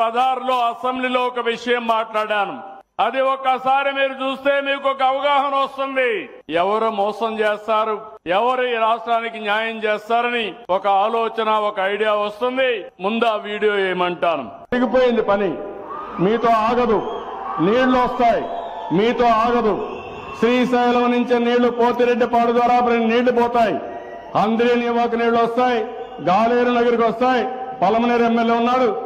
పదహారులో అసెంబ్లీలో ఒక విషయం మాట్లాడాను. అది ఒక్కసారి మీరు చూస్తే మీకు ఒక అవగాహన వస్తుంది. ఎవరు మోసం చేస్తారు? ఎవరు ఈ రాష్ట్రానికి న్యాయం చేస్తారని ఒక ఆలోచన ఒక ఐడియా వస్తుంది. ముందు ఆ వీడియో ఏమంటాను. తిరిగిపోయింది పని. మీతో ఆగదు. నీళ్ళు వస్తాయి. మీతో ఆగదు. శ్రీశైలం నుంచి నీళ్ళు పోతిరెడ్డిపాడు ద్వారా నీళ్ళు పోతాయి. అందరి నివాకు నీళ్ళు వస్తాయి. గాలేరు నగరికి వస్తాయి. పలమనేరు ఎమ్మెల్యే ఉన్నాడు.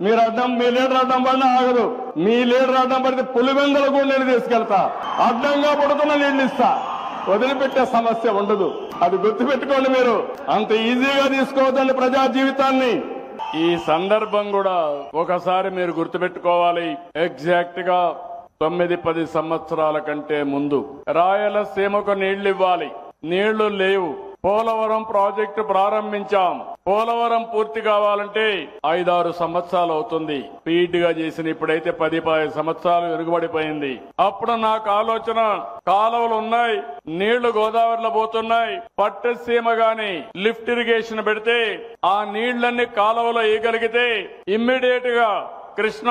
మీరు అడ్డం మీ లీడర్ అడ్డం పడినా ఆగదు. మీ లీడర్ అడ్డం పడితే పులివెందలు కూడా నేను తీసుకెళ్తా. అడ్డంగా పడుతున్న నీళ్ళు ఇస్తా. వదిలిపెట్టే సమస్య ఉండదు. అది గుర్తుపెట్టుకోండి మీరు. అంత ఈజీగా తీసుకోవద్దండి ప్రజా జీవితాన్ని. ఈ సందర్భం కూడా ఒకసారి మీరు గుర్తుపెట్టుకోవాలి. ఎగ్జాక్ట్గా తొమ్మిది పది సంవత్సరాల కంటే ముందు రాయలసీమకు నీళ్ళు ఇవ్వాలి నీళ్ళు లేవు. పోలవరం ప్రాజెక్టు ప్రారంభించాం. పోలవరం పూర్తి కావాలంటే ఐదారు సంవత్సరాలు అవుతుంది. స్పీడ్ చేసిన ఇప్పుడైతే పది పది సంవత్సరాలు వెనుకబడిపోయింది అప్పుడు నాకు ఆలోచన కాలువలు ఉన్నాయి నీళ్ళు గోదావరిలో పోతున్నాయి. పట్టసీమ గాని లిఫ్ట్ ఇరిగేషన్ పెడితే ఆ నీళ్ళన్నీ కాలువలో వేయగలిగితే ఇమ్మీడియట్గా కృష్ణ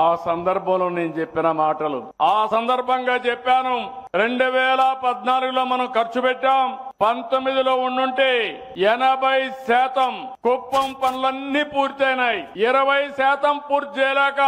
ఆ సందర్భంలో నేను చెప్పిన మాటలు. ఆ సందర్భంగా చెప్పాను రెండు వేల పద్నాలుగులో మనం ఖర్చు పెట్టాం పంతొమ్మిదిలో ఉండుంటే ఎనభై శాతం కుప్పం పనులన్నీ పూర్తయినాయి. ఇరవై శాతం పూర్తి చేయలేక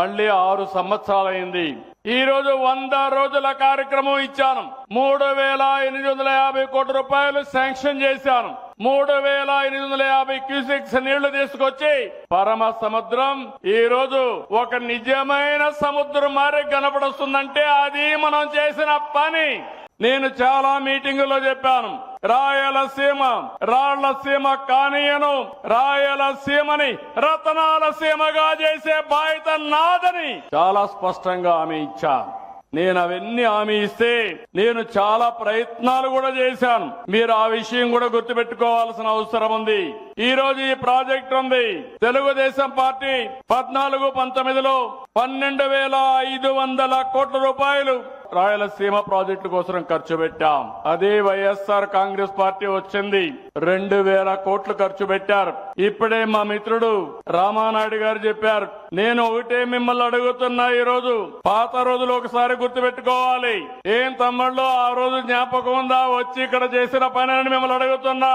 మళ్ళీ ఆరు సంవత్సరాలైంది. ఈ రోజు వంద రోజుల కార్యక్రమం ఇచ్చాను. మూడు వేల ఎనిమిది వందల యాభై కోట్ల రూపాయలు శాంక్షన్ చేశాను. మూడు వేల ఎనిమిది వందల యాభై క్యూసెక్స్ నీళ్ళు తీసుకొచ్చి పరమ సముద్రం. ఈ రోజు ఒక నిజమైన సముద్రం మారి కనపడుస్తుందంటే అది మనం చేసిన పని. నేను చాలా మీటింగుల్లో చెప్పాను. రాయలసీమ రాళ్ళసీమ కానీయను రాయలసీమని రతనాల సీమగా చేసే బాధ్యత నాదని. చాలా స్పష్టంగా ఆమె ఇచ్చా నేను అవన్నీ హామీ ఇస్తే నేను చాలా ప్రయత్నాలు కూడా చేశాను. మీరు ఆ విషయం కూడా గుర్తుపెట్టుకోవాల్సిన అవసరం ఉంది. ఈ రోజు ఈ ప్రాజెక్ట్ ఉంది. తెలుగుదేశం పార్టీ పద్నాలుగు పంతొమ్మిదిలో పన్నెండు వేల ఐదు వందల కోట్ల రూపాయలు రాయలసీమ ప్రాజెక్టు కోసం ఖర్చు పెట్టాం. అదే వైఎస్ఆర్ కాంగ్రెస్ పార్టీ వచ్చింది. రెండు వేల కోట్లు ఖర్చు పెట్టారు. ఇప్పుడే మా మిత్రుడు రామానాయుడు గారు చెప్పారు. నేను ఒకటే మిమ్మల్ని అడుగుతున్నా ఈ రోజు పాత రోజులు ఒకసారి గుర్తు పెట్టుకోవాలి ఏం తమ్ముళ్ళు ఆ రోజు జ్ఞాపకం ఉందా? వచ్చి ఇక్కడ చేసిన పని అని మిమ్మల్ని అడుగుతున్నా.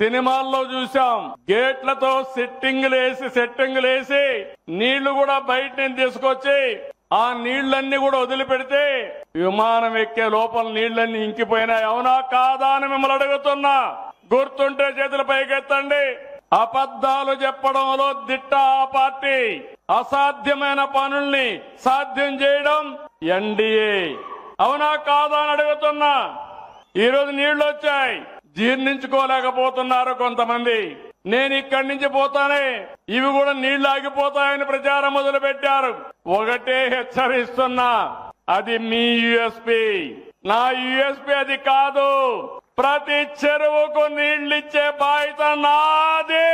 సినిమాల్లో చూసాం గేట్లతో సెట్టింగ్లు వేసి సెట్టింగ్లు వేసి నీళ్ళు కూడా బయట నుంచి తీసుకొచ్చి ఆ నీళ్ళన్నీ కూడా వదిలిపెడితే విమానం ఎక్కే లోపల నీళ్ళన్నీ ఇంకిపోయినాయి. అవునా కాదా అని మిమ్మల్ని అడుగుతున్నా. గుర్తుంటే చేతులు పైకెత్తండి. అబద్ధాలు చెప్పడంలో దిట్ట ఆ పార్టీ. అసాధ్యమైన పనుల్ని సాధ్యం చేయడం ఎన్డీఏ అవునా కాదా అని అడుగుతున్నా. ఈరోజు నీళ్ళు వచ్చాయి జీర్ణించుకోలేకపోతున్నారు కొంతమంది. నేను ఇక్కడి నుంచి పోతానే. ఇవి కూడా నీళ్ళు ఆగిపోతాయని ప్రచారం మొదలు పెట్టారు ఒకటే హెచ్చరిస్తున్నా. అది మీ యుఎస్పి. నా యుఎస్పి అది కాదు. ప్రతి చెరువుకు నీళ్ళిచ్చే బాధ్యత నాది.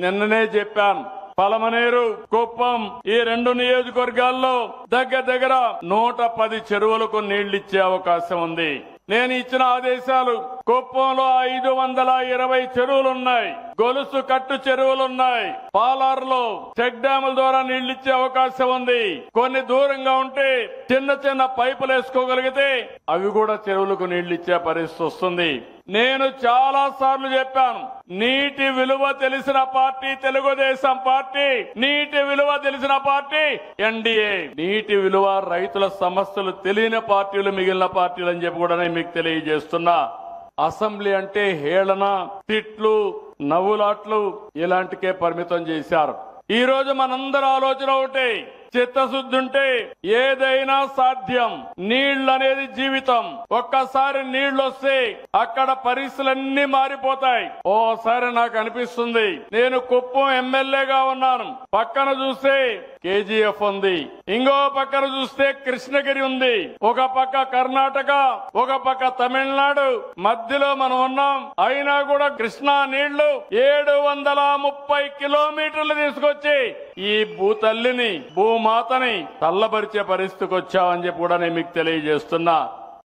నిన్ననే చెప్పాను. పలమనేరు కుప్పం ఈ రెండు నియోజకవర్గాల్లో దగ్గర దగ్గర నూట పది చెరువులకు నీళ్ళిచ్చే అవకాశం ఉంది. నేను ఇచ్చిన ఆదేశాలు కుప్పంలో ఐదు వందల ఇరవై చెరువులున్నాయి. గొలుసు కట్టు చెరువులున్నాయి. పాలార్లో చెక్ డ్యాముల ద్వారా నీళ్ళిచ్చే అవకాశం ఉంది. కొన్ని దూరంగా ఉంటే చిన్న చిన్న పైపులు వేసుకోగలిగితే అవి కూడా చెరువులకు నీళ్ళిచ్చే పరిస్థితి వస్తుంది. నేను చాలా సార్లు చెప్పాను నీటి విలువ తెలిసిన పార్టీ తెలుగుదేశం పార్టీ నీటి విలువ తెలిసిన పార్టీ ఎన్డీఏ. నీటి విలువ రైతుల సమస్యలు తెలియని పార్టీలు మిగిలిన పార్టీలు అని చెప్పి కూడా నేను మీకు తెలియజేస్తున్నా. అసెంబ్లీ అంటే హేళన తిట్లు నవ్వులాట్లు ఇలాంటికే పరిమితం చేశారు. ఈ రోజు మనందరి ఆలోచన ఒకటి చిత్తశుద్ధి ఉంటే ఏదైనా సాధ్యం. నీళ్ళు అనేది జీవితం. ఒక్కసారి నీళ్ళు వస్తే అక్కడ పరిస్థితులన్నీ మారిపోతాయి. ఓసారి నాకు అనిపిస్తుంది. నేను కుప్పం ఎమ్మెల్యేగా ఉన్నాను. పక్కన చూస్తే కేజీఎఫ్ ఉంది. ఇంకో పక్కన చూస్తే కృష్ణగిరి ఉంది. ఒక పక్క కర్ణాటక ఒక పక్క తమిళనాడు. మధ్యలో మనం ఉన్నాం. అయినా కూడా కృష్ణా నీళ్ళు ఏడు వందల ముప్పై కిలోమీటర్లు తీసుకొచ్చి ఈ భూతల్లిని భూమాతని తల్లబరిచే పరిస్థితికి వచ్చామని చెప్పి కూడా నేను మీకు తెలియజేస్తున్నా.